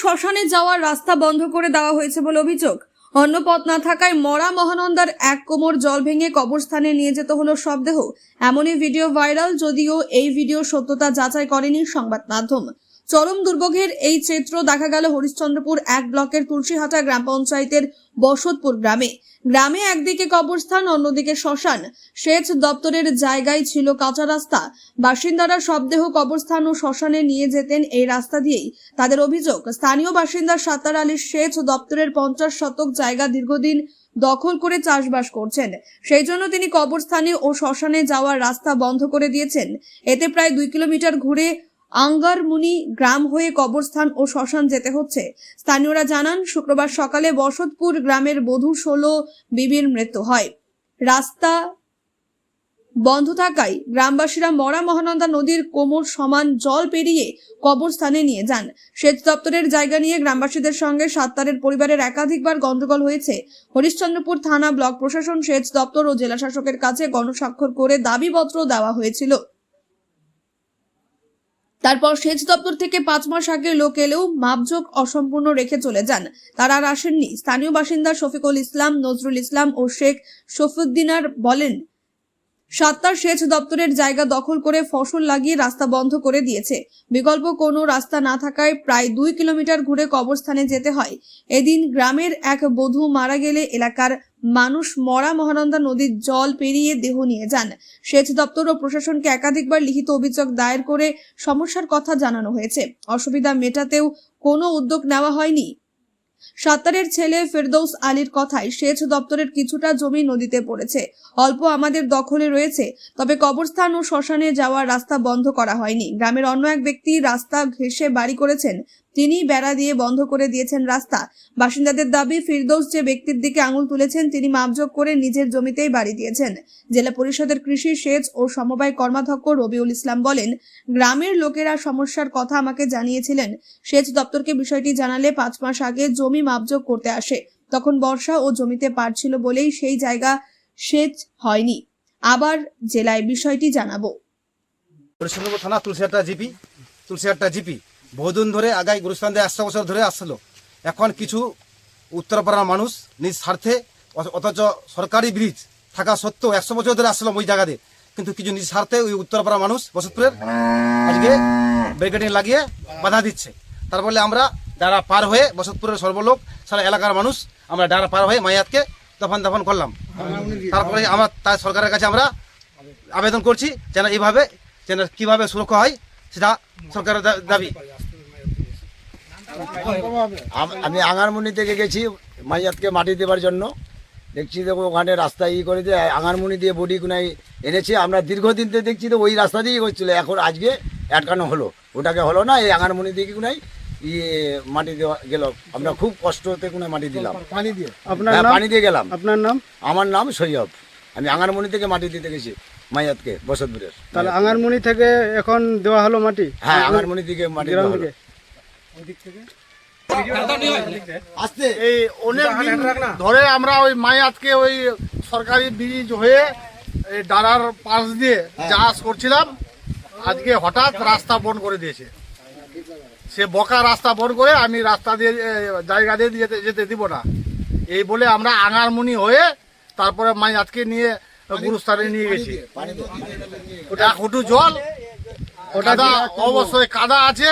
শ্মশানে যাওয়ার রাস্তা বন্ধ করে দেওয়া হয়েছে বলে অভিযোগ। অন্য পথ না থাকায় মরা মহানন্দার এক কোমর জল ভেঙে কবরস্থানে নিয়ে যেতে হলো শবদেহ এমনই ভিডিও ভাইরাল, যদিও এই ভিডিও সত্যতা যাচাই করেনি সংবাদ মাধ্যম। চরম দুর্ভোগের এই চিত্র দেখা গেল হরিশ্চন্দ্রপুর এক ব্লকের তুলসীহাটা গ্রাম পঞ্চায়েতের বসতপুর গ্রামে। গ্রামে একদিকে কবরস্থান, অন্যদিকে শ্মশান। সেচ দপ্তরের জায়গায় ছিল কাঁচা রাস্তা। বাসিন্দারা শবদেহ কবরস্থান ও শ্মশানে নিয়ে যেতেন এই রাস্তা দিয়েই। তাদের অভিযোগ, স্থানীয় বাসিন্দা সাত্তার আলী সেচ দপ্তরের পঞ্চাশ শতক জায়গা দীর্ঘদিন দখল করে চাষবাস করছেন। সেই জন্য তিনি কবরস্থানে ও শ্মশানে যাওয়ার রাস্তা বন্ধ করে দিয়েছেন। এতে প্রায় দুই কিলোমিটার ঘুরে আঙ্গারমুনি গ্রাম হয়ে কবরস্থান ও শ্মশান যেতে হচ্ছে। স্থানীয়রা জানান, শুক্রবার সকালে বসতপুর গ্রামের বধূ ষোলো বিবির মৃত্যু হয়। রাস্তা বন্ধ থাকায় গ্রামবাসীরা মরা মহানন্দা নদীর কোমর সমান জল পেরিয়ে কবরস্থানে নিয়ে যান। সেচ দপ্তরের জায়গা নিয়ে গ্রামবাসীদের সঙ্গে সাত্তারের পরিবারের একাধিকবার গন্ডগোল হয়েছে। হরিশ্চন্দ্রপুর থানা ব্লক প্রশাসন সেচ দপ্তর ও জেলা শাসকের কাছে গণস্বাক্ষর করে দাবিপত্র দেওয়া হয়েছিল। তারপর সেচ দপ্তর থেকে পাঁচ মাস আগে লোক এলেও মাপজোক অসম্পূর্ণ রেখে চলে যান। তারা আর আসেননি। স্থানীয় বাসিন্দা শফিকুল ইসলাম, নজরুল ইসলাম ও শেখ শফিউদ্দিনার বলেন সাত্তার সেচ দপ্তরের জায়গা দখল করে ফসল লাগিয়ে রাস্তা বন্ধ করে দিয়েছে। বিকল্প কোনো রাস্তা না থাকায় প্রায় দুই কিলোমিটার ঘুরে কবরস্থানে যেতে হয়। এদিন গ্রামের এক বধূ মারা গেলে এলাকার মানুষ মরা মহানন্দা নদীর জল পেরিয়ে দেহ নিয়ে যান। সেচ দপ্তর ও প্রশাসনকে একাধিকবার লিখিত অভিযোগ দায়ের করে সমস্যার কথা জানানো হয়েছে। অসুবিধা মেটাতেও কোনো উদ্যোগ নেওয়া হয়নি। সাত্তারের ছেলে ফেরদৌস আলীর কথায় সেচ দপ্তরের কিছুটা জমি নদীতে পড়েছে। অল্প আমাদের দখলে রয়েছে, তবে কবরস্থান ও শ্মশানে যাওয়ার রাস্তা বন্ধ করা হয়নি। গ্রামের অন্য এক ব্যক্তি রাস্তা ঘেঁষে বাড়ি করেছেন তিনি বেড়া দিয়ে বন্ধ করে দিয়েছেন রাস্তা। বাসিন্দাদের দাবি, ফিরদৌস যে ব্যক্তির দিকে আঙুল তুলেছেন, তিনি মাপযোগ করে নিজের জমিতেই বাড়ি দিয়েছেন। জেলা পরিষদের কৃষি সেচ ও সমবায় কর্মাধ্যক্ষ রবিউল ইসলাম বলেন, গ্রামের লোকেরা সমস্যার কথা আমাকে জানিয়েছিলেন। সেচ দপ্তরকে বিষয়টি জানালে পাঁচ মাস আগে জমি মাপযোগ করতে আসে। তখন বর্ষা ও জমিতে পার ছিল বলেই সেই জায়গা সেচ হয়নি। আবার জেলায় বিষয়টি জানাব। থানা, তুলসিহাট্টা জিপি জিপি। বহুদিন ধরে আগাই গুরুস্থান দিয়ে একশো বছর ধরে আসছিল এখন কিছু উত্তরপাড়ার মানুষ নিজ স্বার্থে অথচ সরকারি ব্রিজ থাকা সত্ত্বেও একশো বছর ধরে আসছিল ওই জায়গাতে। কিন্তু কিছু নিজ স্বার্থে ওই উত্তরপাড়ার মানুষ বসতপুরের আজকে ব্যারিকেডিং লাগিয়ে বাধা দিচ্ছে। তার ফলে আমরা ডারা পার হয়ে বসতপুরের সর্বলোক সারা এলাকার মানুষ আমরা ডারা পার হয়ে মায়াতকে দফন দফন করলাম। তারপরে আমরা তাই সরকারের কাছে আমরা আবেদন করছি যেন এইভাবে, যেন কীভাবে সুরক্ষা হয় সেটা সরকারের দাবি। আম- আঙারমুনি থেকে গেছি মাইয়াতকে মাটি দেবার জন্য। দেখছি দেখো ওখানে রাস্তা ই করে দিয়ে আঙারমুনি দিয়ে বডি কোনায় এনেছে। আমরা দীর্ঘদিন থেকে দেখছি তো ওই রাস্তা দিয়েই হচ্ছিল। এখন আজকে আটকানো হলো। ওটাকে হলো না এই আঙারমুনি দিকে কোনায় ইয়ে মাটি দেওয়া গেল। আমরা খুব কষ্টতে কোনায় মাটি দিলাম। পানি দিয়ে? আপনার হ্যাঁ, পানি দিয়ে গেলাম। আপনার নাম? আমার নাম সৈয়ব আমি আঙারমুনি থেকে মাটি দিতে গেছি মাইয়াতকে বসতপুরের। তাহলে আঙারমুনি থেকে এখন দেওয়া হলো মাটি? হ্যাঁ আঙারমুনি থেকে মাটি দেওয়া হলো। থেকে? আসতে। এই অনেক দিন ধরে আমরা ওই মায়াতকে ওই সরকারি ব্রিজ হয়ে এই পাশ দিয়ে চাষ করছিলাম আজকে হঠাৎ রাস্তা বন্ধ করে দিয়েছে। সে বকা রাস্তা বন্ধ করে আমি রাস্তা দিয়ে জায়গা দিয়ে যেতে যেতে দিব না। এই বলে আমরা আঙারমুনি হয়ে তারপরে মাই আজকে নিয়ে গুরুস্থানে নিয়ে গেছি। ওটা হাঁটু জল কাদা অবশ্যই কাদা আছে।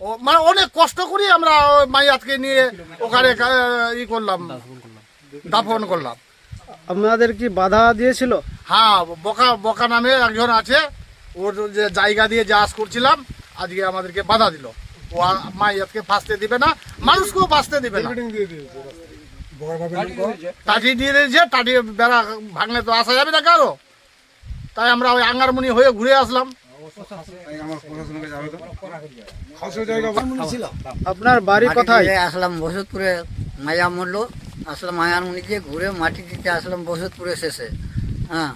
ও মানে অনেক কষ্ট করি আমরা ওই মাইয়াতকে নিয়ে ওখানে কা- ই করলাম দাফন করলাম। আপনাদের কি বাধা দিয়েছিল? হ্যাঁ বকা বকা নামে একজন আছে ওর যে জায়গা দিয়ে চাষ করছিলাম আজকে আমাদেরকে বাধা দিল। ও মাইয়াতকে ফাঁসতে দিবে না মানুষকেও ফাঁসতে দিবে না। টাটি দিয়ে দিয়েছে টাটি বেড়া ভাঙলে তো আসা যাবে না কারও। তাই আমরা ওই আঙ্গারমণি হয়ে ঘুরে আসলাম। আপনার বাড়ি কোথায়? আসলাম বসতপুরে মায়া মরলো আসলাম মায়ার মুনিকে ঘুরে মাটি দিতে আসলাম বসতপুরে শেষে। হ্যাঁ।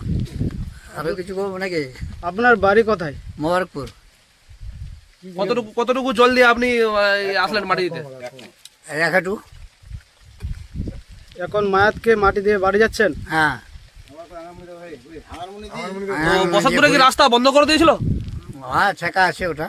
আরও কিছু করব নাকি? আপনার বাড়ি কোথায়? মোবারকপুর। কতটুকু কতটুকু জল দিয়ে আপনি আসলেন মাটি দিতে? রেখাটু। এখন মায়াতকে মাটি দিয়ে বাড়ি যাচ্ছেন? হ্যাঁ। বসতপুরে কি রাস্তা বন্ধ করে দিয়েছিল? হ্যাঁ ছেঁকা আছে ওটা।